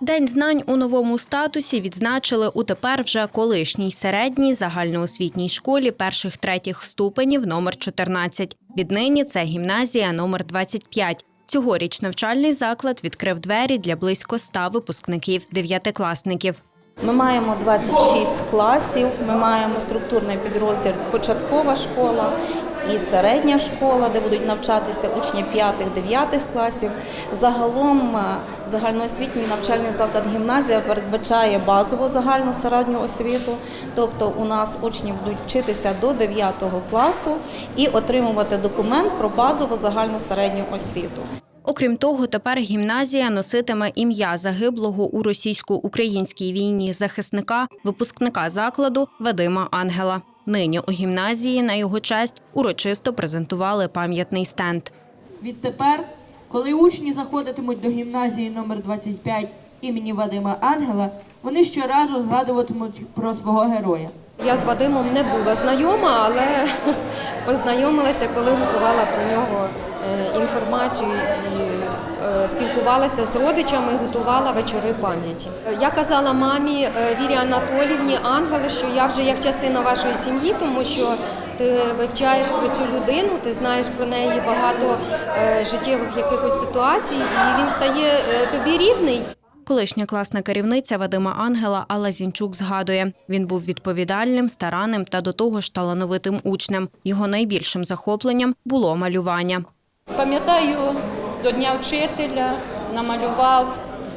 День знань у новому статусі відзначили у тепер вже колишній середній загальноосвітній школі перших третіх ступенів номер 14. Віднині це гімназія номер 25. Цьогоріч навчальний заклад відкрив двері для близько 100 випускників дев'ятикласників. Ми маємо 26 класів, ми маємо структурний підрозділ початкова школа і середня школа, де будуть навчатися учні 5-9 класів. Загалом е, загальноосвітній навчальний заклад гімназія передбачає базову загальну середню освіту, тобто у нас учні будуть вчитися до 9 класу і отримувати документ про базову загальну середню освіту. Окрім того, тепер гімназія носитиме ім'я загиблого у російсько-українській війні захисника, випускника закладу Вадима Ангела. Нині у гімназії на його честь урочисто презентували пам'ятний стенд. Відтепер, коли учні заходитимуть до гімназії номер 25 імені Вадима Ангела, вони щоразу згадуватимуть про свого героя. Я з Вадимом не була знайома, але познайомилася, коли готувала про нього е, інформацію і е, спілкувалася з родичами, готувала вечори пам'яті. Я казала мамі е, Вірі Анатолівні Ангелу, що я вже як частина вашої сім'ї, тому що ти вивчаєш про цю людину, ти знаєш про неї багато життєвих якихось ситуацій, і він стає тобі рідний. Колишня класна керівниця Вадима Ангела Алла Зінчук згадує, він був відповідальним, старанним та до того ж талановитим учнем. Його найбільшим захопленням було малювання. Пам'ятаю, до Дня вчителя намалював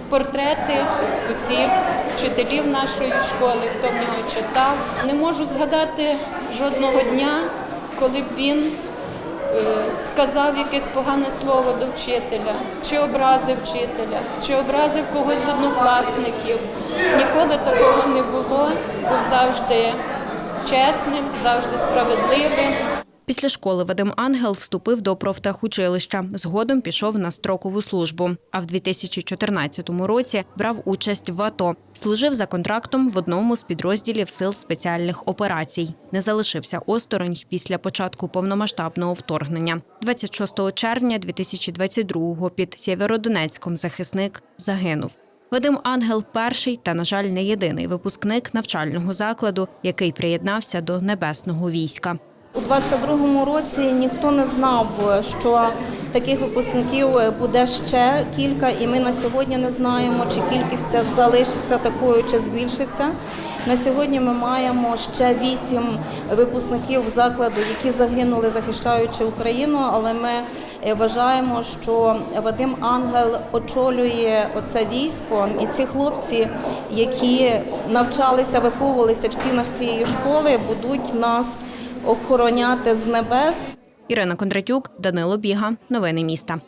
портрети усіх вчителів нашої школи, хто в нього читав. Не можу згадати жодного дня, коли б він сказав якесь погане слово до вчителя, чи образив вчителя, чи образив когось з однокласників. Ніколи такого не було. Був завжди чесним, завжди справедливим. Після школи Вадим Ангел вступив до профтехучилища. Згодом пішов на строкову службу. А в 2014 році брав участь в АТО. Служив за контрактом в одному з підрозділів сил спеціальних операцій. Не залишився осторонь після початку повномасштабного вторгнення. 26 червня 2022-го під Сєвєродонецьком захисник загинув. Вадим Ангел перший та, на жаль, не єдиний випускник навчального закладу, який приєднався до небесного війська. У 22-му році ніхто не знав, що таких випускників буде ще кілька, і ми на сьогодні не знаємо, чи кількість ця залишиться такою, чи збільшиться. На сьогодні ми маємо ще вісім випускників закладу, які загинули, захищаючи Україну. Але ми е, вважаємо, що Вадим Ангел очолює оце військо, і ці хлопці, які навчалися, виховувалися в стінах цієї школи, будуть нас охороняти з небес. Ірина Кондратюк, Данило Біга. Новини міста.